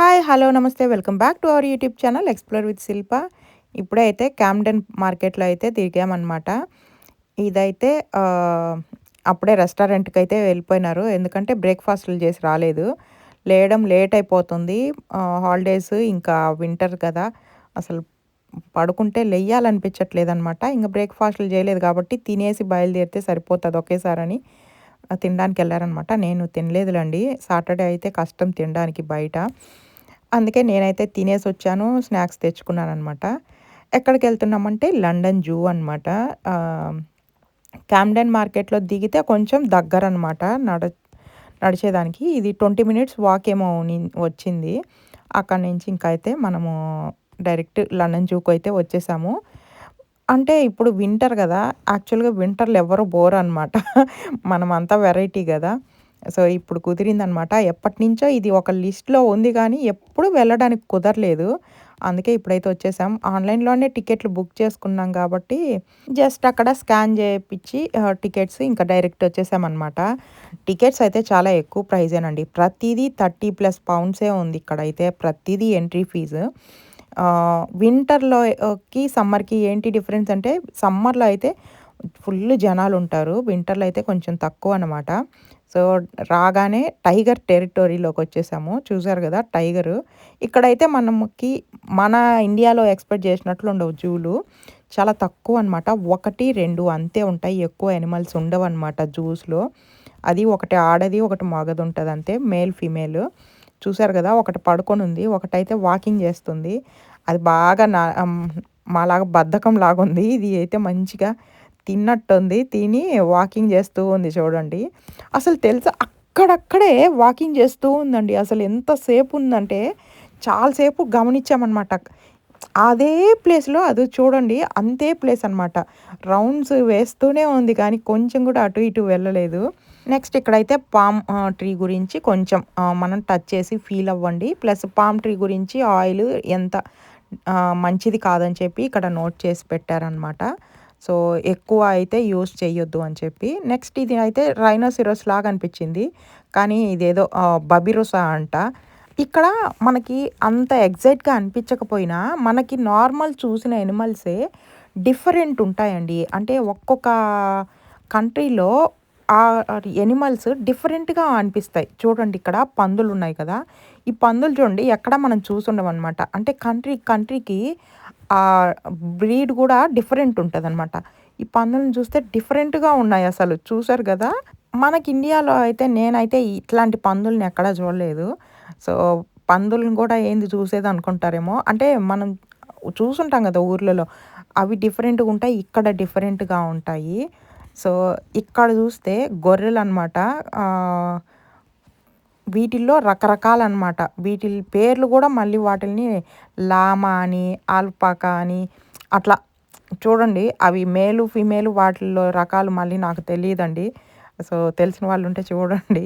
Hi hello నమస్తే. Welcome back to our YouTube channel explore with Shilpa. ఇప్పుడైతే Camden మార్కెట్లో అయితే తిరిగామన్నమాట. ఇదైతే అప్పుడే రెస్టారెంట్కి అయితే వెళ్ళిపోయినారు. ఎందుకంటే బ్రేక్ఫాస్ట్లు చేసి రాలేదు. లేయడం లేట్ అయిపోతుంది. హాలిడేస్ ఇంకా వింటర్ కదా. అసలు పడుకుంటే లెయ్యాలనిపించట్లేదు అనమాట ఇంకా బ్రేక్ఫాస్ట్లు చేయలేదు కాబట్టి తినేసి బయలుదేరితే సరిపోతుంది ఒకేసారని తినడానికి వెళ్ళారనమాట నేను తినలేదులండి. సాటర్డే అయితే కష్టం తినడానికి బయట. అందుకే నేనైతే తినేసి వచ్చాను స్నాక్స్ తెచ్చుకున్నాను అనమాట ఎక్కడికి వెళ్తున్నామంటే లండన్ జూ అనమాట క్యామ్డెన్ మార్కెట్లో దిగితే కొంచెం దగ్గర అనమాట నడ నడిచేదానికి. ఇది ట్వంటీ మినిట్స్ వాక్ ఏమో వచ్చింది. అక్కడి నుంచి ఇంకా అయితే మనము డైరెక్ట్ లండన్ జూకు అయితే వచ్చేసాము. అంటే ఇప్పుడు వింటర్ కదా యాక్చువల్గా వింటర్లో ఎవరు బోర్ అనమాట మనమంతా వెరైటీ కదా. సో ఇప్పుడు కుదిరిందనమాట. ఎప్పటి నుంచో ఇది ఒక లిస్ట్లో ఉంది కానీ ఎప్పుడు వెళ్ళడానికి కుదరలేదు. అందుకే ఇప్పుడైతే వచ్చేసాం. ఆన్లైన్లోనే టికెట్లు బుక్ చేసుకున్నాం కాబట్టి జస్ట్ అక్కడ స్కాన్ చేయించి టికెట్స్ ఇంకా డైరెక్ట్ వచ్చేసామన్నమాట టికెట్స్ అయితే చాలా ఎక్కువ ప్రైజేనండి. ప్రతిదీ థర్టీ ప్లస్ పౌండ్సే ఉంది ఇక్కడ అయితే ప్రతిదీ ఎంట్రీ ఫీజు. వింటర్లోకి సమ్మర్కి ఏంటి డిఫరెన్స్ అంటే సమ్మర్లో అయితే ఫుల్ జనాలు ఉంటారు వింటర్లో అయితే కొంచెం తక్కువ అనమాట సో రాగానే టైగర్ టెరిటరీలోకి వచ్చేసాము. చూసారు కదా టైగరు. ఇక్కడైతే మనకి మన ఇండియాలో ఎక్స్పెక్ట్ చేసినట్లు ఉండవు జూలు. చాలా తక్కువ అనమాట ఒకటి రెండు అంతే ఉంటాయి. ఎక్కువ యానిమల్స్ ఉండవు అనమాట జూస్లో. అది ఒకటి ఆడది ఒకటి మగది ఉంటుంది అంతే మేల్ ఫీమేల్. చూసారు కదా ఒకటి పడుకొని ఉంది ఒకటైతే వాకింగ్ చేస్తుంది. అది బాగా నా మాలాగా బద్ధకం లాగా ఉంది ఇది అయితే మంచిగా తిన్నట్టుంది. తిని వాకింగ్ చేస్తూ ఉంది చూడండి. అసలు తెలుసా? అక్కడక్కడే వాకింగ్ చేస్తూ ఉందండి. అసలు ఎంతసేపు ఉందంటే చాలాసేపు గమనించామన్నమాట. అదే ప్లేస్లో అది చూడండి అంతే ప్లేస్ అనమాట రౌండ్స్ వేస్తూనే ఉంది కానీ కొంచెం కూడా అటు ఇటు వెళ్ళలేదు. నెక్స్ట్ ఇక్కడైతే పామ్ ట్రీ గురించి కొంచెం మనం టచ్ చేసి ఫీల్ అవ్వండి. ప్లస్ పామ్ ట్రీ గురించి ఆయిల్ ఎంత మంచిది కాదని చెప్పి ఇక్కడ నోట్ చేసి పెట్టారనమాట సో ఎక్కువ అయితే యూస్ చేయొద్దు అని చెప్పి. నెక్స్ట్ ఇది అయితే రైనోసిరోస్ లాగా అనిపించింది. కానీ ఇదేదో బబిరుసా అంట. ఇక్కడ మనకి అంత ఎగ్జైట్గా అనిపించకపోయినా మనకి నార్మల్ చూసిన ఎనిమల్సే డిఫరెంట్ ఉంటాయండి. అంటే ఒక్కొక్క కంట్రీలో ఆ ఎనిమల్స్ డిఫరెంట్గా అనిపిస్తాయి. చూడండి ఇక్కడ పందులు ఉన్నాయి కదా. ఈ పందులు చూడండి ఎక్కడ మనం చూసుండం అంటే కంట్రీ కంట్రీకి ఆ బ్రీడ్ కూడా డిఫరెంట్ ఉంటుంది అనమాట ఈ పందులను చూస్తే డిఫరెంట్గా ఉన్నాయి అసలు. చూసారు కదా? మనకి ఇండియాలో అయితే నేనైతే ఇట్లాంటి పందుల్ని ఎక్కడా చూడలేదు. సో పందులను కూడా ఏంది చూసేది అనుకుంటారేమో? అంటే మనం చూసుంటాం కదా ఊర్లలో. అవి డిఫరెంట్గా ఉంటాయి ఇక్కడ డిఫరెంట్గా ఉంటాయి. సో ఇక్కడ చూస్తే గొర్రెలు అనమాట వీటిల్లో రకరకాలన్నమాట. వీటి పేర్లు కూడా మళ్ళీ వాటిని లామా అని ఆల్పాకా అని అట్లా చూడండి. అవి మేలు ఫీమేలు వాటిల్లో రకాలు మళ్ళీ నాకు తెలియదండి. సో తెలిసిన వాళ్ళు ఉంటే చూడండి.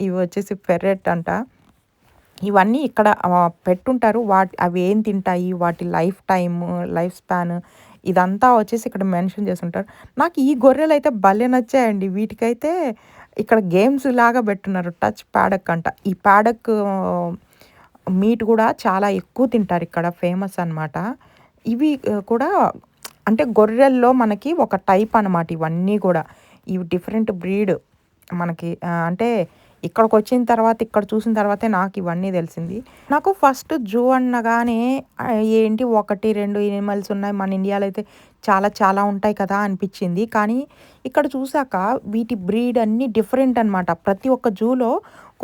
ఇవి వచ్చేసి ఫెర్రెట్ అంట. ఇవన్నీ ఇక్కడ పెట్టుంటారు. వాటి అవి ఏం తింటాయి? వాటి లైఫ్ టైమ్ లైఫ్ స్పాన్ ఇదంతా వచ్చేసి ఇక్కడ మెన్షన్ చేస్తుంటారు. నాకు ఈ గొర్రెలు అయితే భలే నచ్చాయండి. వీటికైతే ఇక్కడ గేమ్స్ లాగా పెట్టున్నారు. టచ్ ప్యాడక్ అంట. ఈ ప్యాడక్ మీట్ కూడా చాలా ఎక్కువ తింటారు ఇక్కడ. ఫేమస్ అన్నమాట. ఇవి కూడా అంటే గొర్రెల్లో మనకి ఒక టైప్ అనమాట ఇవన్నీ కూడా. ఇవి డిఫరెంట్ బ్రీడ్ మనకి అంటే ఇక్కడికి వచ్చిన తర్వాత ఇక్కడ చూసిన తర్వాతే నాకు ఇవన్నీ తెలిసింది. నాకు ఫస్ట్ జూ అనగానే ఏంటి ఒకటి రెండు ఎనిమల్స్ ఉన్నాయి. మన ఇండియాలో అయితే చాలా చాలా ఉంటాయి కదా అనిపించింది. కానీ ఇక్కడ చూసాక వీటి బ్రీడ్ అన్నీ డిఫరెంట్ అన్నమాట. ప్రతి ఒక్క జూలో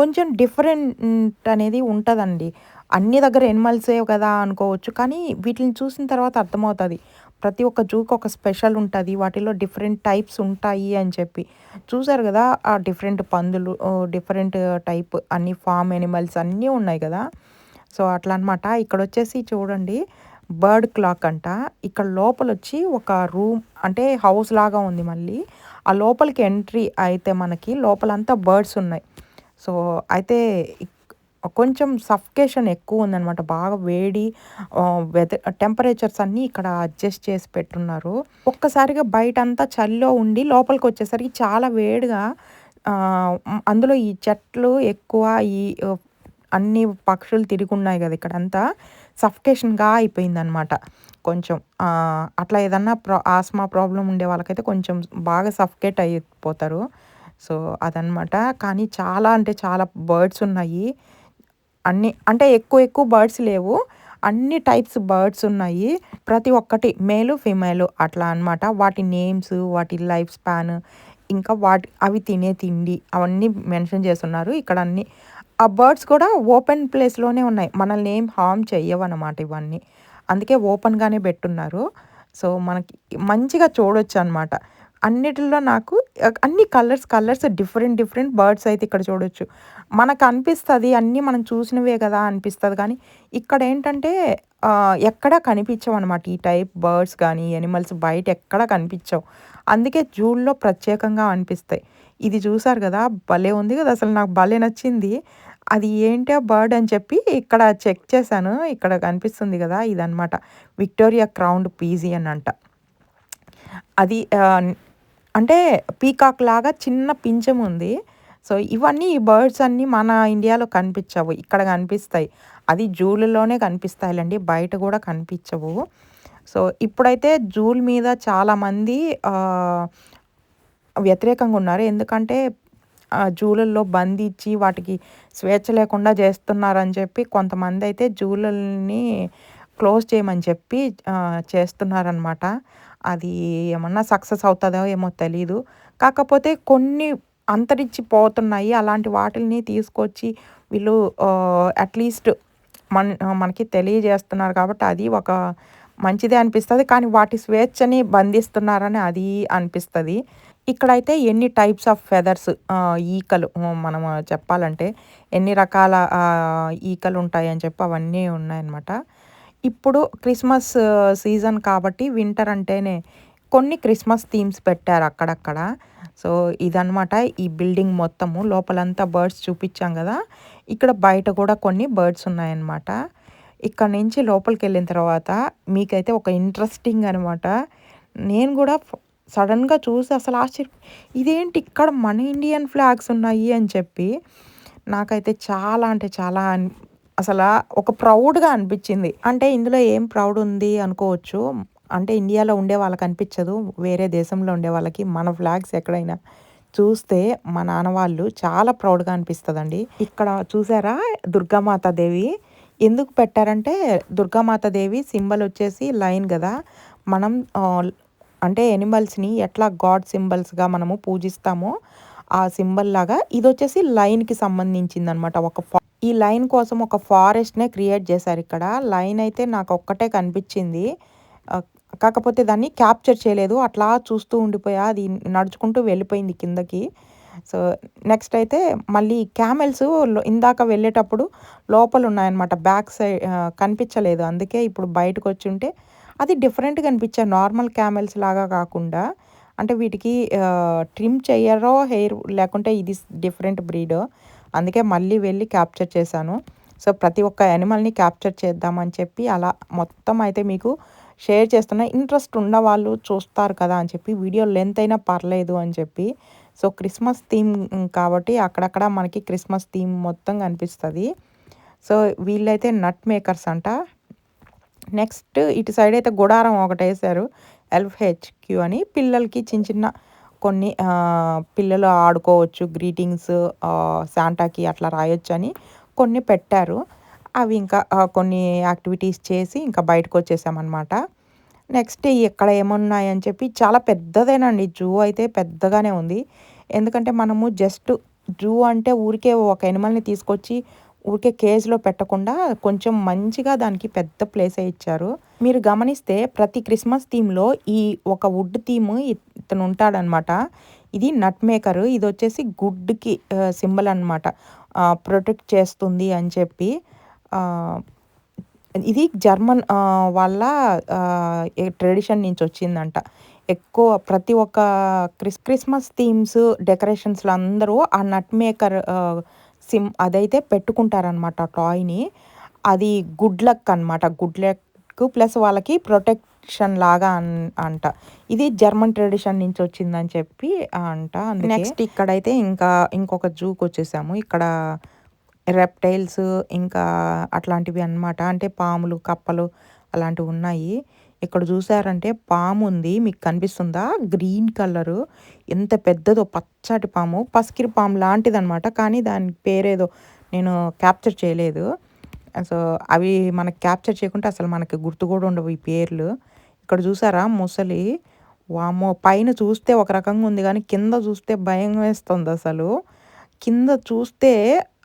కొంచెం డిఫరెంట్ అనేది ఉంటుందండి. అన్ని దగ్గర ఎనిమల్సే కదా అనుకోవచ్చు. కానీ వీటిని చూసిన తర్వాత అర్థమవుతుంది. ప్రతి ఒక్క జూకి ఒక స్పెషల్ ఉంటుంది. వాటిలో డిఫరెంట్ టైప్స్ ఉంటాయి అని చెప్పి. చూసారు కదా ఆ డిఫరెంట్ పందులు డిఫరెంట్ టైప్ అన్ని ఫామ్ ఎనిమల్స్ అన్నీ ఉన్నాయి కదా. సో అట్లా అనమాట ఇక్కడ వచ్చేసి చూడండి బర్డ్ క్లాక్ అంట. ఇక్కడ లోపల వచ్చి ఒక రూమ్ అంటే హౌస్ లాగా ఉంది మళ్ళీ. ఆ లోపలికి ఎంట్రీ అయితే మనకి లోపలంతా బర్డ్స్ ఉన్నాయి. సో అయితే కొంచెం సఫికేషన్ ఎక్కువ ఉందన్నమాట. బాగా వేడి వెదర్ టెంపరేచర్స్ అన్నీ ఇక్కడ అడ్జస్ట్ చేసి పెట్టున్నారు. ఒక్కసారిగా బయట అంతా చలిలో ఉండి లోపలికి వచ్చేసరికి చాలా వేడిగా అందులో ఈ చెట్లు ఎక్కువ ఈ అన్ని పక్షులు తిరిగి ఉన్నాయి కదా ఇక్కడంతా సఫికేషన్గా అయిపోయిందనమాట కొంచెం అట్లా ఏదన్నా ప్రా ఆస్మా ప్రాబ్లం ఉండే వాళ్ళకైతే కొంచెం బాగా సఫికేట్ అయిపోతారు. సో అదనమాట కానీ చాలా అంటే చాలా బర్డ్స్ ఉన్నాయి. అన్ని అంటే ఎక్కువ ఎక్కువ బర్డ్స్ లేవు. అన్ని టైప్స్ బర్డ్స్ ఉన్నాయి. ప్రతి ఒక్కటి మేలు ఫిమేలు అట్లా అన్నమాట. వాటి నేమ్స్ వాటి లైఫ్ స్పాన్ ఇంకా వాటి అవి తినే తిండి అవన్నీ మెన్షన్ చేస్తున్నారు. ఇక్కడ అన్ని ఆ బర్డ్స్ కూడా ఓపెన్ ప్లేస్లోనే ఉన్నాయి. మనల్ని ఏం హార్మ్ చెయ్యవన్నమాట ఇవన్నీ. అందుకే ఓపెన్గానే పెట్టున్నారు. సో మనకి మంచిగా చూడొచ్చు అనమాట అన్నిటిలో నాకు అన్ని colours colours different different birds అయితే ఇక్కడ చూడొచ్చు. మనకు అనిపిస్తుంది అన్నీ మనం చూసినవే కదా అనిపిస్తుంది కానీ ఇక్కడ ఏంటంటే ఎక్కడా కనిపించవు అనమాట ఈ టైప్ బర్డ్స్ కానీ ఎనిమల్స్ బయట ఎక్కడా కనిపించవు. అందుకే జూల్లో ప్రత్యేకంగా అనిపిస్తాయి. ఇది చూసారు కదా భలే ఉంది కదా అసలు నాకు భలే నచ్చింది. అది ఏంటి ఆ బర్డ్ అని చెప్పి ఇక్కడ చెక్ చేశాను. ఇక్కడ కనిపిస్తుంది కదా ఇదనమాట విక్టోరియా క్రౌండ్ పీజీ అని అంట అది అంటే పీకాక్ లాగా చిన్న పింఛం ఉంది సో ఇవన్నీ ఈ బర్డ్స్ అన్నీ మన ఇండియాలో కనిపించవు. ఇక్కడ కనిపిస్తాయి. అది జూలలోనే కనిపిస్తాయిలండి. బయట కూడా కనిపించవు. సో ఇప్పుడైతే జూల్ మీద చాలామంది వ్యతిరేకంగా ఉన్నారు. ఎందుకంటే ఆ, జూలల్లో బంధించి వాటికి స్వేచ్ఛ లేకుండా చేస్తున్నారని చెప్పి కొంతమంది అయితే జూలల్ని క్లోజ్ చేయమని చెప్పి చేస్తున్నారనమాట అది ఏమన్నా సక్సెస్ అవుతుందో ఏమో తెలీదు. కాకపోతే కొన్ని అంతరించిపోతున్నాయి. అలాంటి వాటిని తీసుకొచ్చి వీళ్ళు అట్లీస్ట్ మన మనకి తెలియజేస్తున్నారు కాబట్టి అది ఒక మంచిదే అనిపిస్తుంది. కానీ వాటి స్వేచ్ఛని బంధిస్తున్నారని అది అనిపిస్తుంది. ఇక్కడైతే ఎన్ని టైప్స్ ఆఫ్ ఫెదర్స్ ఈకలు మనం చెప్పాలంటే ఎన్ని రకాల ఈకలు ఉంటాయి అని చెప్పి అవన్నీ ఉన్నాయన్నమాట. ఇప్పుడు క్రిస్మస్ సీజన్ కాబట్టి వింటర్ అంటేనే కొన్ని క్రిస్మస్ థీమ్స్ పెట్టారు అక్కడక్కడ. సో ఇదనమాట ఈ బిల్డింగ్ మొత్తము. లోపలంతా బర్డ్స్ చూపించాం కదా. ఇక్కడ బయట కూడా కొన్ని బర్డ్స్ ఉన్నాయన్నమాట. ఇక్కడ నుంచి లోపలికి వెళ్ళిన తర్వాత మీకైతే ఒక ఇంట్రెస్టింగ్ అనమాట నేను కూడా సడన్గా చూసి అసలు ఆశ్చర్య ఇదేంటి ఇక్కడ మన ఇండియన్ ఫ్లాగ్స్ ఉన్నాయి అని చెప్పి నాకైతే చాలా అంటే చాలా అసలు ఒక ప్రౌడ్గా అనిపించింది. అంటే ఇందులో ఏం ప్రౌడ్ ఉంది అనుకోవచ్చు. అంటే ఇండియాలో ఉండే వాళ్ళకి అనిపించదు. వేరే దేశంలో ఉండే వాళ్ళకి మన ఫ్లాగ్స్ ఎక్కడైనా చూస్తే మా నాన్న వాళ్ళు చాలా ప్రౌడ్గా అనిపిస్తుందండి. ఇక్కడ చూసారా దుర్గామాత దేవి? ఎందుకు పెట్టారంటే దుర్గామాత దేవి సింబల్ వచ్చేసి లైన్ కదా. మనం అంటే ఎనిమల్స్ని ఎట్లా గాడ్ సింబల్స్గా మనము పూజిస్తామో ఆ సింబల్ లాగా ఇది వచ్చేసి లైన్కి సంబంధించింది అనమాట ఒక ఫా- ఈ లైన్ కోసం ఒక ఫారెస్ట్నే క్రియేట్ చేశారు ఇక్కడ. లైన్ అయితే నాకు ఒక్కటే కనిపించింది. కాకపోతే దాన్ని క్యాప్చర్ చేయలేదు. అట్లా చూస్తూ ఉండిపోయా. అది నడుచుకుంటూ వెళ్ళిపోయింది కిందకి. సో నెక్స్ట్ అయితే మళ్ళీ క్యామెల్స్ ఇందాక వెళ్ళేటప్పుడు లోపల ఉన్నాయన్నమాట బ్యాక్ సైడ్ కనిపించలేదు. అందుకే ఇప్పుడు బయటకు వచ్చి ఉంటే అది డిఫరెంట్గా అనిపించాయి నార్మల్ క్యామెల్స్ లాగా కాకుండా. అంటే వీటికి ట్రిమ్ చేయరో హెయిర్ లేకుంటే ఇది డిఫరెంట్ బ్రీడ్. అందుకే మళ్ళీ వెళ్ళి క్యాప్చర్ చేశాను. సో ప్రతి ఒక్క యానిమల్ని క్యాప్చర్ చేద్దామని చెప్పి అలా మొత్తం అయితే మీకు షేర్ చేస్తున్న. ఇంట్రెస్ట్ ఉన్న వాళ్ళు చూస్తారు కదా అని చెప్పి వీడియో లెంత్ అయినా పర్లేదు అని చెప్పి. సో క్రిస్మస్ థీమ్ కాబట్టి అక్కడక్కడ మనకి క్రిస్మస్ థీమ్ మొత్తం కనిపిస్తుంది. సో వీళ్ళైతే నట్ మేకర్స్ అంట. నెక్స్ట్ ఇటు సైడ్ అయితే గుడారం ఒకటి వేశారు ఎల్ఫ్హెచ్క్యూ అని పిల్లలకి చిన్న చిన్న కొన్ని పిల్లలు ఆడుకోవచ్చు గ్రీటింగ్స్ శాంటాకి అట్లా రాయొచ్చు అని కొన్ని పెట్టారు. అవి ఇంకా కొన్ని యాక్టివిటీస్ చేసి ఇంకా బయటకు వచ్చేసామన్నమాట నెక్స్ట్ ఇక్కడ ఏమున్నాయని చెప్పి చాలా పెద్దదేనండి. జూ అయితే పెద్దగానే ఉంది. ఎందుకంటే మనము జస్ట్ జూ అంటే ఊరికే ఒక ఎనిమల్ని తీసుకొచ్చి ఊరికే కేజ్లో పెట్టకుండా కొంచెం మంచిగా దానికి పెద్ద ప్లేస్ ఇచ్చారు. మీరు గమనిస్తే ప్రతి క్రిస్మస్ థీమ్లో ఈ ఒక వుడ్ థీమ్ ఇతను ఉంటాడనమాట. ఇది నట్ మేకర్. ఇది వచ్చేసి గుడ్కి సింబల్ అనమాట. ప్రొటెక్ట్ చేస్తుంది అని చెప్పి ఇది జర్మన్ వాళ్ళ ట్రెడిషన్ నుంచి వచ్చిందంట. ఎక్కువ ప్రతి ఒక్క క్రిస్ క్రిస్మస్ థీమ్స్ డెకరేషన్స్లో అందరూ ఆ నట్ మేకర్ సిమ్ అదైతే పెట్టుకుంటారనమాట టాయ్ని. అది గుడ్ లక్ అనమాట గుడ్ లక్ ప్లస్ వాళ్ళకి ప్రొటెక్షన్ లాగా అన్ అంట. ఇది జర్మన్ ట్రెడిషన్ నుంచి వచ్చిందని చెప్పి అంట. నెక్స్ట్ ఇక్కడైతే ఇంకా ఇంకొక జూకి వచ్చేసాము. ఇక్కడ రెప్టైల్స్ ఇంకా అట్లాంటివి అన్నమాట. అంటే పాములు కప్పలు అలాంటివి ఉన్నాయి. ఇక్కడ చూసారంటే పాము ఉంది. మీకు కనిపిస్తుందా? Green colour. ఎంత పెద్దదో పచ్చటి పాము. పసికిరి పాము లాంటిది అనమాట కానీ దాని పేరేదో నేను క్యాప్చర్ చేయలేదు. సో అవి మనకు క్యాప్చర్ చేయకుంటే అసలు మనకి గుర్తు కూడా ఉండవు ఈ పేర్లు. ఇక్కడ చూసారా? ముసలి. వామో పైన చూస్తే ఒక రకంగా ఉంది కానీ కింద చూస్తే భయం వేస్తుంది అసలు. కింద చూస్తే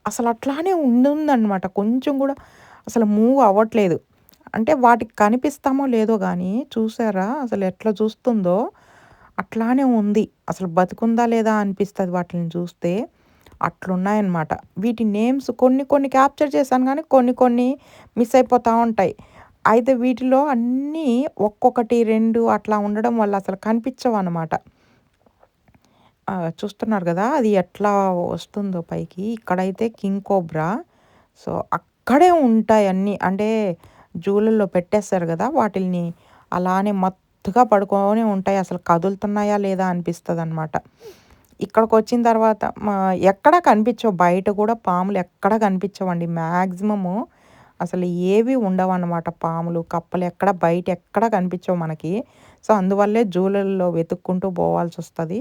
అసలు అట్లానే ఉండుందన్నమాట కొంచెం కూడా అసలు మూవ్ అవ్వట్లేదు. అంటే వాటికి కనిపిస్తామో లేదో కానీ చూసారా? అసలు ఎట్లా చూస్తుందో? అట్లానే ఉంది. అసలు బతుకుందా లేదా అనిపిస్తుంది వాటిని చూస్తే. అట్లున్నాయన్నమాట. వీటి నేమ్స్ కొన్ని కొన్ని క్యాప్చర్ చేశాను కానీ కొన్ని కొన్ని మిస్ అయిపోతూ ఉంటాయి. అయితే వీటిలో అన్నీ ఒక్కొక్కటి రెండు అట్లా ఉండడం వల్ల అసలు కనిపించవు అనమాట చూస్తున్నారు కదా? అది ఎట్లా వస్తుందో పైకి. ఇక్కడైతే కింగ్ కోబ్రా. సో అక్కడే ఉంటాయి అన్నీ. అంటే జూలల్లో పెట్టేస్తారు కదా వాటిని అలానే మత్తుగా పడుకొని ఉంటాయి. అసలు కదులుతున్నాయా లేదా అనిపిస్తుంది అనమాట ఇక్కడికి వచ్చిన తర్వాత ఎక్కడ కనిపించవు. బయట కూడా పాములు ఎక్కడ కనిపించవండి. మ్యాక్సిమము అసలు ఏవి ఉండవు అన్నమాట పాములు. కప్పలు ఎక్కడ బయట ఎక్కడ కనిపించవు మనకి. సో అందువల్లే జూలల్లో వెతుక్కుంటూ పోవాల్సి వస్తుంది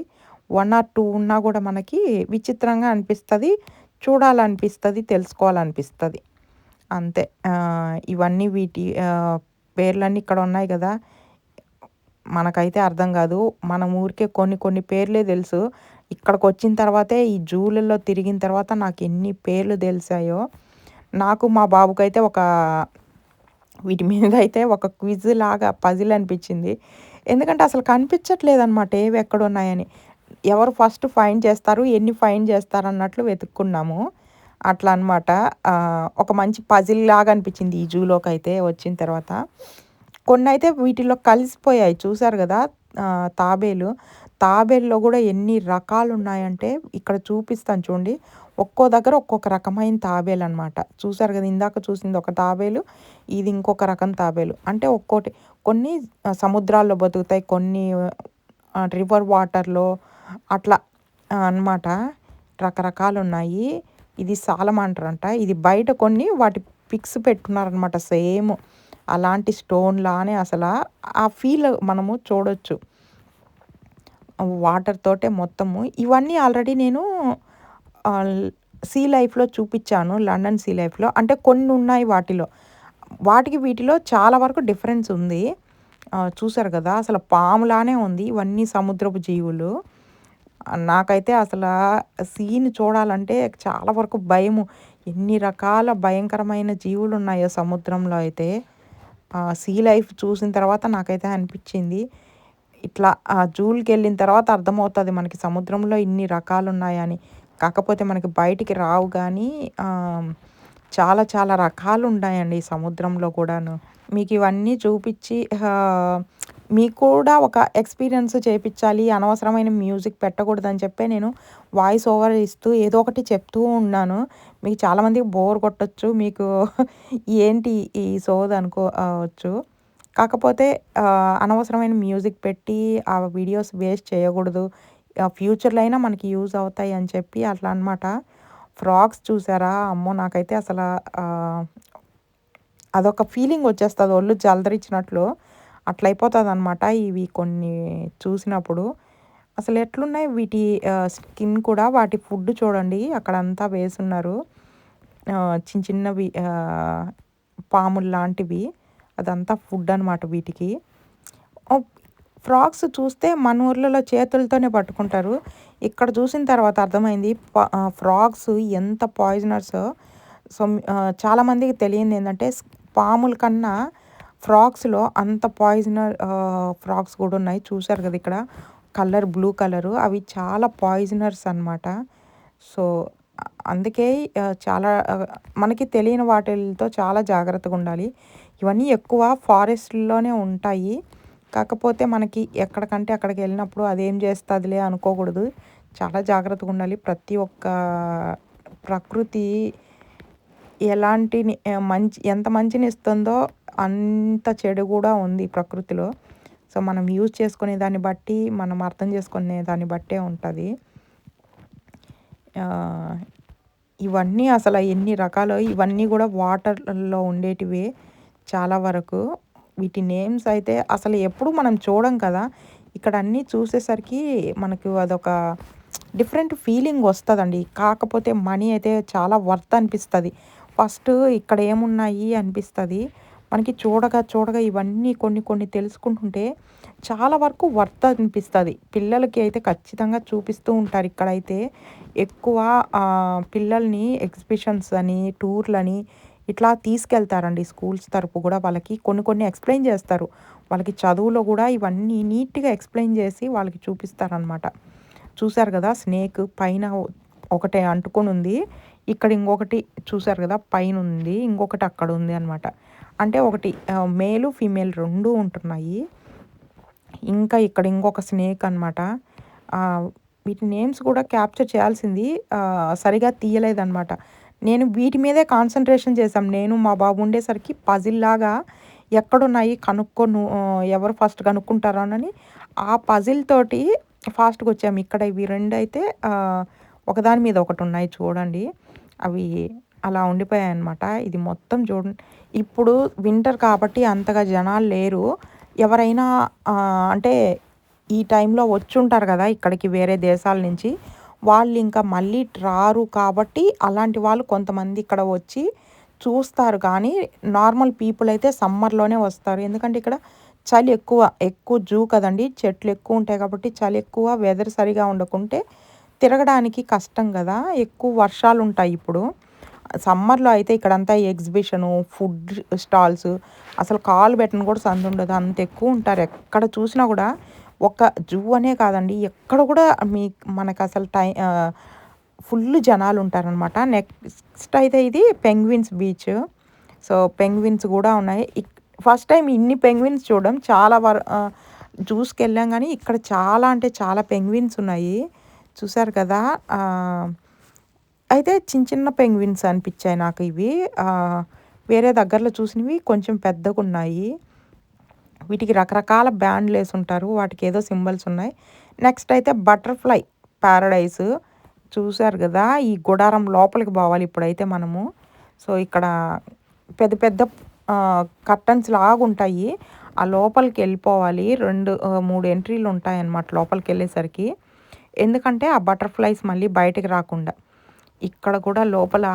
వన్ ఆర్ టూ ఉన్నా కూడా మనకి విచిత్రంగా అనిపిస్తుంది. చూడాలనిపిస్తుంది తెలుసుకోవాలనిపిస్తుంది. అంతే. ఇవన్నీ వీటి పేర్లన్నీ ఇక్కడ ఉన్నాయి కదా. మనకైతే అర్థం కాదు. మన ఊరికే కొన్ని కొన్ని పేర్లే తెలుసు. ఇక్కడికి వచ్చిన తర్వాతే ఈ జూలలో తిరిగిన తర్వాత నాకు ఎన్ని పేర్లు తెలిసాయో. నాకు మా బాబుకైతే ఒక వీటి మీద అయితే ఒక క్విజ్ లాగా పజిల్ అనిపించింది. ఎందుకంటే అసలు కనిపించట్లేదు అనమాట ఏవి ఎక్కడ ఉన్నాయని. ఎవరు ఫస్ట్ ఫైన్ చేస్తారు ఎన్ని ఫైన్ చేస్తారు అన్నట్లు వెతుక్కున్నాము. అట్లా అనమాట ఒక మంచి పజిల్ లాగా అనిపించింది ఈ జూలోకి అయితే వచ్చిన తర్వాత. కొన్ని అయితే వీటిలో కలిసిపోయాయి. చూసారు కదా? తాబేలు. తాబేల్లో కూడా ఎన్ని రకాలు ఉన్నాయంటే ఇక్కడ చూపిస్తాను చూడండి. ఒక్కో దగ్గర ఒక్కొక్క రకమైన తాబేలు అనమాట చూసారు కదా? ఇందాక చూసింది ఒక తాబేలు ఇది ఇంకొక రకం తాబేలు. అంటే ఒక్కోటి కొన్ని సముద్రాల్లో బతుకుతాయి కొన్ని రివర్ వాటర్లో అట్లా అనమాట రకరకాలు ఉన్నాయి ఇది సాలమంటారంట. ఇది బయట కొన్ని వాటి పిక్స్ పెట్టున్నారనమాట సేమ్. అలాంటి స్టోన్ లానే అసలు ఆ ఫీల్ మనము చూడొచ్చు. వాటర్ తోటే మొత్తము. ఇవన్నీ ఆల్రెడీ నేను సీ లైఫ్లో చూపించాను లండన్ సీ లైఫ్లో. అంటే కొన్ని ఉన్నాయి వాటిలో. వాటికి వీటిలో చాలా వరకు డిఫరెన్స్ ఉంది. చూసారు కదా? అసలు పాములానే ఉంది. ఇవన్నీ సముద్రపు జీవులు. నాకైతే అసలు సీన్ చూడాలంటే చాలా వరకు భయము. ఎన్ని రకాల భయంకరమైన జీవులు ఉన్నాయో సముద్రంలో అయితే. సీ లైఫ్ చూసిన తర్వాత నాకైతే అనిపించింది. ఇట్లా ఆ జూలకి వెళ్ళిన తర్వాత అర్థమవుతుంది మనకి సముద్రంలో ఇన్ని రకాలు ఉన్నాయని కాకపోతే మనకి బయటికి రావు కానీ చాలా చాలా రకాలు ఉన్నాయండి సముద్రంలో కూడాను. మీకు ఇవన్నీ చూపించి మీకు కూడా ఒక ఎక్స్పీరియన్స్ చేయించాలి అనవసరమైన మ్యూజిక్ పెట్టకూడదని చెప్పే నేను వాయిస్ ఓవర్ ఇస్తూ ఏదో ఒకటి చెప్తూ ఉన్నాను. మీకు చాలామందికి బోర్ కొట్టచ్చు మీకు ఏంటి ఈ సోద్ అనుకోవచ్చు కాకపోతే అనవసరమైన మ్యూజిక్ పెట్టి ఆ వీడియోస్ వేస్ట్ చేయకూడదు. ఫ్యూచర్లో అయినా మనకి యూజ్ అవుతాయి అని చెప్పి అట్లా అనమాట ఫ్రాక్స్ చూసారా? అమ్మో నాకైతే అసలు అదొక ఫీలింగ్ వచ్చేస్తుంది. ఒళ్ళు జలదరించినట్లు అట్లయిపోతుంది అనమాట ఇవి కొన్ని చూసినప్పుడు. అసలు ఎట్లున్నాయి వీటి స్కిన్ కూడా? వాటి ఫుడ్ చూడండి అక్కడంతా వేసున్నారు. చిన్న చిన్నవి పాములు లాంటివి అదంతా ఫుడ్ అనమాట వీటికి. ఫ్రాక్స్ చూస్తే మన ఊర్లలో చేతులతోనే పట్టుకుంటారు. ఇక్కడ చూసిన తర్వాత అర్థమైంది ఫ్రాక్స్ ఎంత పాయిజనర్స్. సో చాలామందికి తెలియంది ఏంటంటే పాముల కన్నా ఫ్రాక్స్లో అంత పాయిజనర్ ఫ్రాక్స్ కూడా ఉన్నాయి. చూశారు కదా ఇక్కడ కలర్ బ్లూ కలరు. అవి చాలా పాయిజనర్స్ అనమాట సో అందుకే చాలా మనకి తెలియని వాటితో చాలా జాగ్రత్తగా ఉండాలి. ఇవన్నీ ఎక్కువ ఫారెస్ట్లోనే ఉంటాయి. కాకపోతే మనకి ఎక్కడికంటే అక్కడికి వెళ్ళినప్పుడు అదేం చేస్తుందిలే అనుకోకూడదు. చాలా జాగ్రత్తగా ఉండాలి. ప్రతి ఒక్క ప్రకృతి ఎలాంటి మంచి ఎంత మంచిని ఇస్తుందో అంత చెడు కూడా ఉంది ప్రకృతిలో. సో మనం యూజ్ చేసుకునే దాన్ని బట్టి మనం అర్థం చేసుకునే దాన్ని బట్టే ఉంటుంది. ఇవన్నీ అసలు ఎన్ని రకాలు ఇవన్నీ కూడా వాటర్‌లో ఉండేటివే చాలా వరకు. వీటి నేమ్స్ అయితే అసలు ఎప్పుడు మనం చూడం కదా! ఇక్కడ అన్నీ చూసేసరికి మనకు అదొక డిఫరెంట్ ఫీలింగ్ వస్తుందండి కాకపోతే మనీ అయితే చాలా వర్త్ అనిపిస్తుంది ఫస్ట్ ఇక్కడ ఏమున్నాయి అనిపిస్తుంది మనకి చూడగా చూడగా ఇవన్నీ కొన్ని కొన్ని తెలుసుకుంటుంటే చాలా వరకు వర్త్ అనిపిస్తుంది పిల్లలకి అయితే ఖచ్చితంగా చూపిస్తూ ఉంటారు ఇక్కడైతే. ఎక్కువ పిల్లల్ని ఎగ్జిబిషన్స్ అని, టూర్‌లని ఇట్లా తీసుకెళ్తారండి స్కూల్స్ తరపు కూడా వాళ్ళకి కొన్ని కొన్ని ఎక్స్‌ప్లెయిన్ చేస్తారు. వాళ్ళకి చదువులో కూడా ఇవన్నీ నీట్‌గా ఎక్స్‌ప్లెయిన్ చేసి వాళ్ళకి చూపిస్తారనమాట. చూశారు కదా స్నేక్ పైన ఒకటే అంటుకొని ఉంది ఇక్కడ ఇంకొకటి చూశారు కదా పైన పైనుంది. ఇంకొకటి అక్కడ ఉంది అనమాట. అంటే ఒకటి మేలు, ఫీమేల్ రెండు ఉంటున్నాయి. ఇంకా ఇక్కడ ఇంకొక స్నేక్ అనమాట. వీటి నేమ్స్ కూడా క్యాప్చర్ చేయాల్సింది సరిగా తీయలేదనమాట. నేను వీటి మీదే కాన్సన్ట్రేషన్ చేశాం. నేను మా బాబు ఉండేసరికి పజిల్‌లాగా ఎక్కడున్నాయి కనుక్కొను ఎవరు ఫస్ట్ కనుక్కుంటారోనని ఆ పజిల్ తోటి ఫాస్ట్‌గా వచ్చాము. ఇక్కడ ఇవి రెండు అయితే ఒకదాని మీద ఒకటి ఉన్నాయి చూడండి. అవి అలా ఉండిపోయాయన్నమాట. ఇది మొత్తం చూడండి. ఇప్పుడు వింటర్ కాబట్టి అంతగా జనాలు లేరు. ఎవరైనా అంటే ఈ టైంలో వచ్చి ఉంటారు కదా ఇక్కడికి వేరే దేశాల నుంచి. వాళ్ళు ఇంకా మళ్ళీ రారు కాబట్టి అలాంటి వాళ్ళు కొంతమంది ఇక్కడ వచ్చి చూస్తారు కానీ నార్మల్ పీపుల్ అయితే సమ్మర్‌లోనే వస్తారు. ఎందుకంటే ఇక్కడ చలి ఎక్కువ. ఎక్కువ జూ కదండీ! చెట్లు ఎక్కువ ఉంటాయి కాబట్టి చలి ఎక్కువ. వెదర్ సరిగా ఉండకుంటే తిరగడానికి కష్టం కదా ఎక్కువ వర్షాలు ఉంటాయి ఇప్పుడు. సమ్మర్‌లో అయితే ఇక్కడంతా ఎగ్జిబిషను, ఫుడ్ స్టాల్స్ అసలు కాలు పెట్టను కూడా సందు ఉండదు అంత ఎక్కువ ఉంటారు. ఎక్కడ చూసినా కూడా ఒక జూ అనే కాదండి. ఎక్కడ కూడా మీ మనకు టై టైం ఫుల్ జనాలుంటారనమాట. నెక్స్ట్ అయితే ఇది పెంగ్విన్స్ బీచ్. సో, పెంగ్విన్స్ కూడా ఉన్నాయి. ఇక్ ఫస్ట్ టైం ఇన్ని పెంగ్విన్స్ చూడడం చాలా వర జూస్కి వెళ్ళాం కానీ ఇక్కడ చాలా అంటే చాలా పెంగ్విన్స్ ఉన్నాయి. చూసారు కదా! అయితే చిన్న చిన్న పెంగ్విన్స్ అనిపించాయి నాకు ఇవి. వేరే దగ్గరలో చూసినవి కొంచెం పెద్దగా ఉన్నాయి వీటికి రకరకాల బ్యాండ్లు వేసి ఉంటారు వాటికి ఏదో సింబల్స్ ఉన్నాయి. నెక్స్ట్ అయితే బటర్‌ఫ్లై ప్యారడైస్ చూశారు కదా ఈ గుడారం లోపలికి పోవాలి ఇప్పుడైతే మనము. సో, ఇక్కడ పెద్ద పెద్ద కర్టన్స్ లాగుంటాయి. ఆ లోపలికి వెళ్ళిపోవాలి రెండు మూడు ఎంట్రీలు ఉంటాయన్నమాట లోపలికెళ్ళేసరికి. ఎందుకంటే ఆ బటర్‌ఫ్లైస్ మళ్ళీ బయటకు రాకుండా. ఇక్కడ కూడా లోపల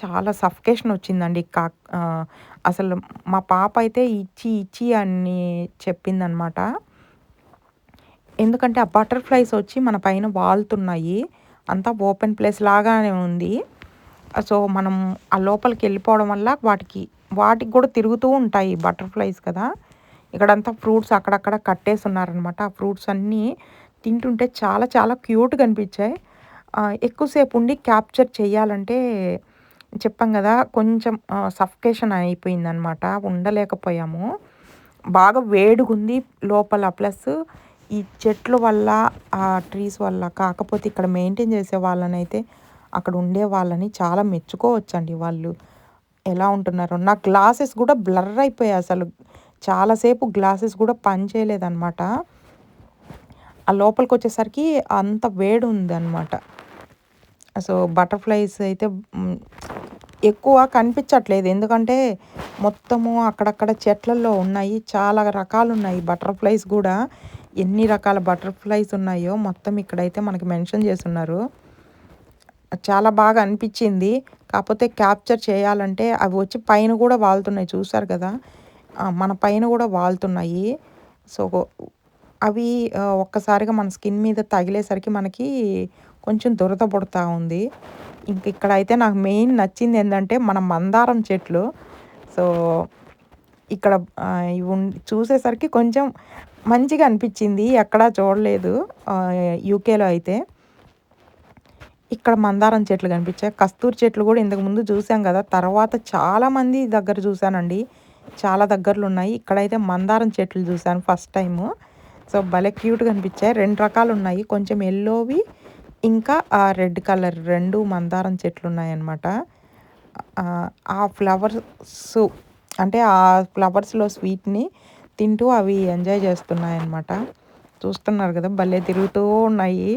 చాలా సఫికేషన్ వచ్చిందండి. కా అసలు మా పాప అయితే ఇచ్చి ఇచ్చి అని చెప్పిందనమాట. ఎందుకంటే ఆ బటర్‌ఫ్లైస్ వచ్చి మన పైన వాలుతున్నాయి. అంతా ఓపెన్ ప్లేస్ లాగానే ఉంది. సో, మనం ఆ లోపలికి వెళ్ళిపోవడం వల్ల వాటికి వాటికి కూడా తిరుగుతూ ఉంటాయి బటర్‌ఫ్లైస్ కదా! ఇక్కడంతా ఫ్రూట్స్ అక్కడక్కడ కట్టేసున్నారనమాట. ఆ ఫ్రూట్స్ అన్నీ తింటుంటే చాలా చాలా క్యూట్‌గా అనిపించాయి ఎక్కువసేపు ఉండి క్యాప్చర్ చేయాలంటే చెప్పాం కదా కొంచెం ఆహ్, సఫికేషన్ అయిపోయిందనమాట. ఉండలేకపోయాము. బాగా వేడిగుంది లోపల. ప్లస్ ఈ చెట్ల వల్ల, ఆ ట్రీస్ వల్ల కాకపోతే ఇక్కడ మెయింటైన్ చేసే వాళ్ళనైతే అక్కడ ఉండే వాళ్ళని చాలా మెచ్చుకోవచ్చండి వాళ్ళు. ఎలా ఉంటున్నారో. నా గ్లాసెస్ కూడా బ్లర్ అయిపోయాయి అసలు. చాలాసేపు గ్లాసెస్ కూడా పని చేయలేదనమాట. ఆ లోపలికొచ్చేసరికి అంత వేడుందనమాట. సో, బటర్‌ఫ్లైస్ అయితే ఎక్కువ కనిపించట్లేదు. ఎందుకంటే మొత్తము అక్కడక్కడ చెట్లల్లో ఉన్నాయి. చాలా రకాలు ఉన్నాయి బటర్‌ఫ్లైస్ కూడా ఎన్ని రకాల బటర్‌ఫ్లైస్ ఉన్నాయో మొత్తం ఇక్కడైతే మనకి మెన్షన్ చేస్తున్నారు చాలా బాగా అనిపించింది కాకపోతే క్యాప్చర్ చేయాలంటే అవి వచ్చి పైన కూడా వాలుతున్నాయి చూసారు కదా మన పైన కూడా వాలుతున్నాయి. సో, అవి ఒక్కసారిగా మన స్కిన్ మీద తగిలేసరికి మనకి కొంచెం దురద పుడతా ఉంది. ఇంక ఇక్కడ అయితే నాకు మెయిన్ నచ్చింది ఏంటంటే మన మందారం చెట్లు. సో, ఇక్కడ ఇవి చూసేసరికి కొంచెం మంచిగా అనిపించింది ఎక్కడా చూడలేదు యూకేలో అయితే. ఇక్కడ మందారం చెట్లు కనిపించాయి. కస్తూరి చెట్లు కూడా ఇంతకుముందు చూసాం కదా తర్వాత చాలామంది దగ్గర చూసానండి. చాలా దగ్గరలున్నాయి. ఇక్కడైతే మందారం చెట్లు చూసాను ఫస్ట్ టైము. సో, భలే క్యూట్‌గా కనిపించాయి రెండు రకాలు ఉన్నాయి కొంచెం ఎల్లోవి ఇంకా ఆ రెడ్ కలర్ రెండు మందారం చెట్లు ఉన్నాయన్నమాట ఆ ఫ్లవర్స్ అంటే ఆ ఫ్లవర్స్‌లో స్వీట్‌ని తింటూ అవి ఎంజాయ్ చేస్తున్నాయన్నమాట. చూస్తున్నారు కదా భలే తిరుగుతూ ఉన్నాయి.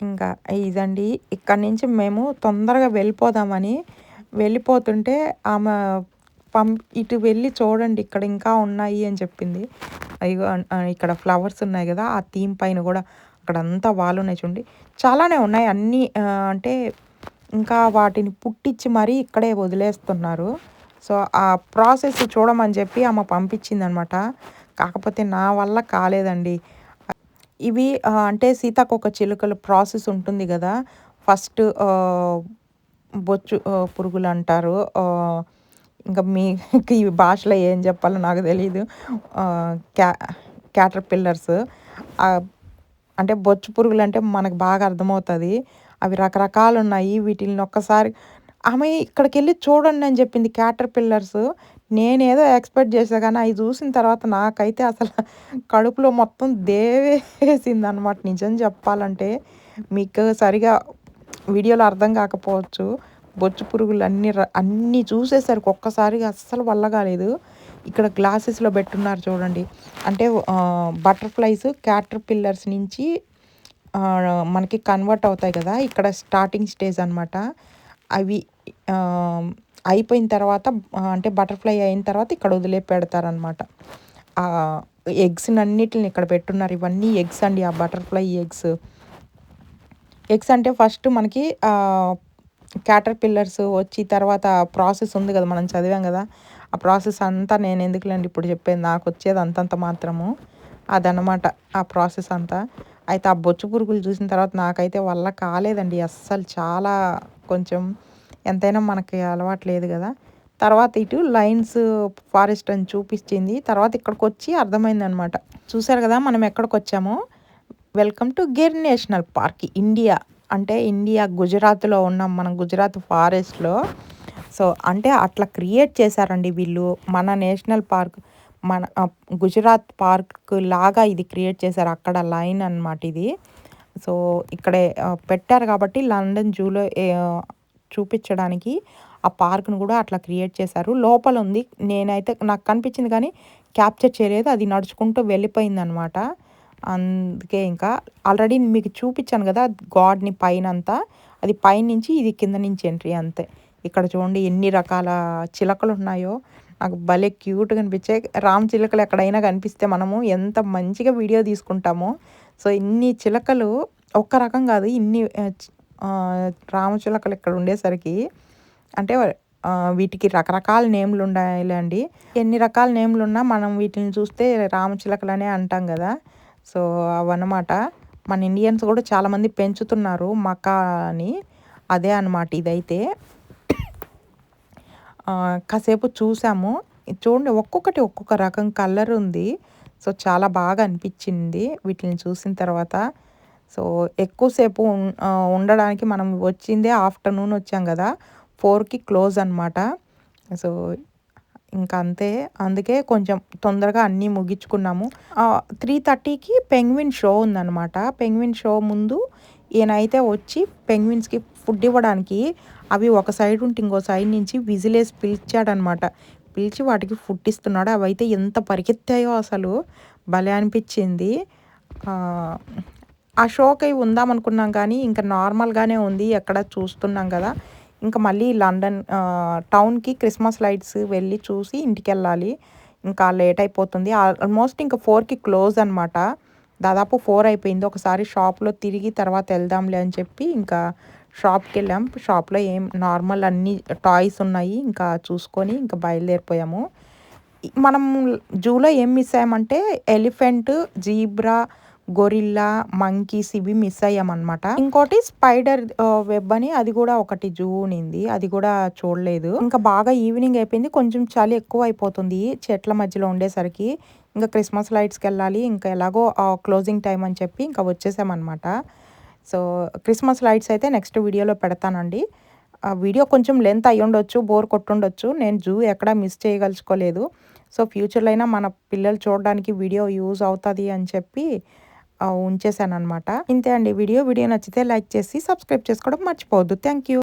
ఇంకా ఇదండి ఇక్కడ నుంచి మేము తొందరగా వెళ్ళిపోదామని వెళ్ళిపోతుంటే ఆమె పం ఇటు వెళ్ళి చూడండి ఇక్కడ ఇంకా ఉన్నాయి అని చెప్పింది అయ్యో ఇక్కడ ఫ్లవర్స్ ఉన్నాయి కదా ఆ థీమ్ పైన కూడా అక్కడ అంతా వాళ్ళు ఉన్నాయి చూడండి. చాలానే ఉన్నాయి. అన్నీ అంటే ఇంకా వాటిని పుట్టించి మరీ ఇక్కడే వదిలేస్తున్నారు. సో ఆ ప్రాసెస్ చూడమని చెప్పి ఆమె పంపించింది అనమాట కాకపోతే నా వల్ల కాలేదండి. ఇవి అంటే సీతాకొక చిలుకల ప్రాసెస్ ఉంటుంది కదా. ఫస్ట్ బొచ్చు పురుగులు అంటారు. ఇంకా మీకు ఈ భాషలో ఏం చెప్పాలో నాకు తెలియదు క్యా క్యాటర్ పిల్లర్స్ అంటే బొచ్చు పురుగులు అంటే మనకు బాగా అర్థమవుతుంది. అవి రకరకాలు ఉన్నాయి వీటిని ఒక్కసారి ఆమె ఇక్కడికి వెళ్ళి చూడండి అని చెప్పింది క్యాటర్ పిల్లర్స్ నేనేదో ఎక్స్పెక్ట్ చేసా కానీ అవి చూసిన తర్వాత నాకైతే అసలు కడుపులో మొత్తం దేవేసింది అనమాట నిజం చెప్పాలంటే మీకు సరిగా వీడియోలో అర్థం కాకపోవచ్చు. బొచ్చు పురుగులు అన్ని అన్నీ చూసేసరికి ఒక్కసారిగా అస్సలు వల్ల కాలేదు. ఇక్కడ గ్లాసెస్లో పెట్టున్నారు చూడండి. అంటే బటర్ఫ్లైస్ క్యాటర్ పిల్లర్స్ నుంచి మనకి కన్వర్ట్ అవుతాయి కదా ఇక్కడ స్టార్టింగ్ స్టేజ్ అనమాట అవి అయిపోయిన తర్వాత అంటే బటర్ఫ్లై అయిన తర్వాత ఇక్కడ వదిలే పెడతారనమాట ఎగ్స్ అన్నిటిని ఇక్కడ పెట్టున్నారు. ఇవన్నీ ఎగ్స్ అండి ఆ బటర్ఫ్లై ఎగ్స్. ఎగ్స్ అంటే ఫస్ట్ మనకి క్యాటర్ పిల్లర్స్ వచ్చి తర్వాత ప్రాసెస్ ఉంది కదా మనం చదివాం కదా ఆ ప్రాసెస్ అంతా నేను ఎందుకులేండి ఇప్పుడు చెప్పేది? నాకు వచ్చేది అంతంత మాత్రము. అదనమాట ఆ ప్రాసెస్ అంతా. అయితే ఆ బొచ్చు పురుగులు చూసిన తర్వాత నాకైతే వల్ల కాలేదండి. అస్సలు చాలా కొంచెం ఎంతైనా మనకి అలవాటు లేదు కదా. తర్వాత ఇటు లైన్స్ ఫారెస్ట్ అని చూపించింది. తర్వాత ఇక్కడికి వచ్చి అర్థమైంది అనమాట చూసారు కదా మనం ఎక్కడికి వచ్చామో? Welcome to Gir national park India. అంటే ఇండియా గుజరాత్లో ఉన్నాం. మనం గుజరాత్ ఫారెస్ట్లో సో అంటే అట్లా క్రియేట్ చేశారండి వీళ్ళు మన నేషనల్ పార్క్ మన గుజరాత్ పార్క్ లాగా ఇది క్రియేట్ చేశారు. అక్కడ లైన్ అనమాట ఇది. సో ఇక్కడే పెట్టారు కాబట్టి లండన్ జూలో చూపించడానికి ఆ పార్క్ను కూడా అట్లా క్రియేట్ చేశారు. లోపల ఉంది. నేనైతే నాకు కనిపించింది కానీ క్యాప్చర్ చేయలేదు. అది నడుచుకుంటూ వెళ్ళిపోయింది అనమాట అందుకే ఇంకా ఆల్రెడీ మీకు చూపించాను కదా గాడ్ని పైన అంతా అది పైనుంచి ఇది కింద నుంచి ఎంట్రీ అంతే. ఇక్కడ చూడండి ఎన్ని రకాల చిలకలు ఉన్నాయో నాకు భలే క్యూట్గా అనిపించే రామ్ చిలకలు ఎక్కడైనా కనిపిస్తే మనము ఎంత మంచిగా వీడియో తీసుకుంటామో. సో ఇన్ని చిలకలు ఒక్క రకం కాదు ఇన్ని రామచిలకలు ఇక్కడ ఉండేసరికి అంటే వీటికి రకరకాల నేమ్లు ఉండాలండి ఎన్ని రకాల నేమ్లు ఉన్నా మనం వీటిని చూస్తే రామచిలకలనే అంటాం కదా. సో అవన్నమాట. మన ఇండియన్స్ కూడా చాలామంది పెంచుతున్నారు మకా అని అదే అనమాట ఇదైతే. కాసేపు చూసాము. చూడండి ఒక్కొక్కటి ఒక్కొక్క రకం కలర్ ఉంది. సో చాలా బాగా అనిపించింది వీటిని చూసిన తర్వాత. సో ఎక్కువసేపు ఉండడానికి మనం వచ్చిందే ఆఫ్టర్నూన్ వచ్చాం కదా. ఫోర్కి క్లోజ్ అనమాట సో ఇంకా అంతే. అందుకే కొంచెం తొందరగా అన్నీ ముగించుకున్నాము. త్రీ థర్టీకి పెంగ్విన్ షో ఉందన్నమాట. పెంగ్విన్ షో ముందు ఈయనైతే అయితే వచ్చి పెంగ్విన్స్కి ఫుడ్ ఇవ్వడానికి అవి ఒక సైడ్ ఉంటే ఇంకో సైడ్ నుంచి విజిలేసి పిలిచాడనమాట. పిలిచి వాటికి ఫుడ్ ఇస్తున్నాడు. అవి అయితే ఎంత పరిగెత్తాయో అసలు భలే అనిపించింది. ఆ షోకి ఉందాం అనుకున్నాం కానీ ఇంకా నార్మల్గానే ఉంది. ఎక్కడ చూస్తున్నాం కదా. ఇంకా మళ్ళీ లండన్ టౌన్కి క్రిస్మస్ లైట్స్ వెళ్ళి చూసి ఇంటికి వెళ్ళాలి ఇంకా లేట్ అయిపోతుంది. ఆల్మోస్ట్ ఇంకా ఫోర్కి క్లోజ్ అనమాట దాదాపు ఫోర్ అయిపోయింది. ఒకసారి షాప్లో తిరిగి తర్వాత వెళ్దాంలే అని చెప్పి ఇంకా షాప్కి వెళ్ళాం షాప్లో ఏం నార్మల్ అన్ని టాయ్స్ ఉన్నాయి. ఇంకా చూసుకొని ఇంకా బయలుదేరిపోయాము. మనం జూలో ఏం మిస్ అయ్యామంటే ఎలిఫెంట్ జీబ్రా గొరిల్లా మంకీస్ ఇవి మిస్ అయ్యామన్నమాట. ఇంకోటి స్పైడర్ వెబ్ అని అది కూడా ఒకటి జూ ఉంది. అది కూడా చూడలేదు. ఇంకా బాగా ఈవినింగ్ అయిపోయింది. కొంచెం చలి ఎక్కువ అయిపోతుంది. చెట్ల మధ్యలో ఉండేసరికి ఇంకా క్రిస్మస్ లైట్స్కి వెళ్ళాలి ఇంకా ఎలాగో క్లోజింగ్ టైం అని చెప్పి ఇంకా వచ్చేసామన్నమాట. సో క్రిస్మస్ లైట్స్ అయితే నెక్స్ట్ వీడియోలో పెడతానండి. ఆ వీడియో కొంచెం లెంత్ అయ్యి ఉండొచ్చు బోర్ కొట్టుండొచ్చు నేను జూ ఎక్కడ మిస్ చేయగలుచుకోలేదు. సో ఫ్యూచర్లో అయినా మన పిల్లలు చూడడానికి వీడియో యూజ్ అవుతుంది అని చెప్పి ఉంచేసాను అనమాట ఇంతే అండి. వీడియో వీడియో నచ్చితే లైక్ చేసి సబ్స్క్రైబ్ చేసుకోవడం మర్చిపోవద్దు. Thank you.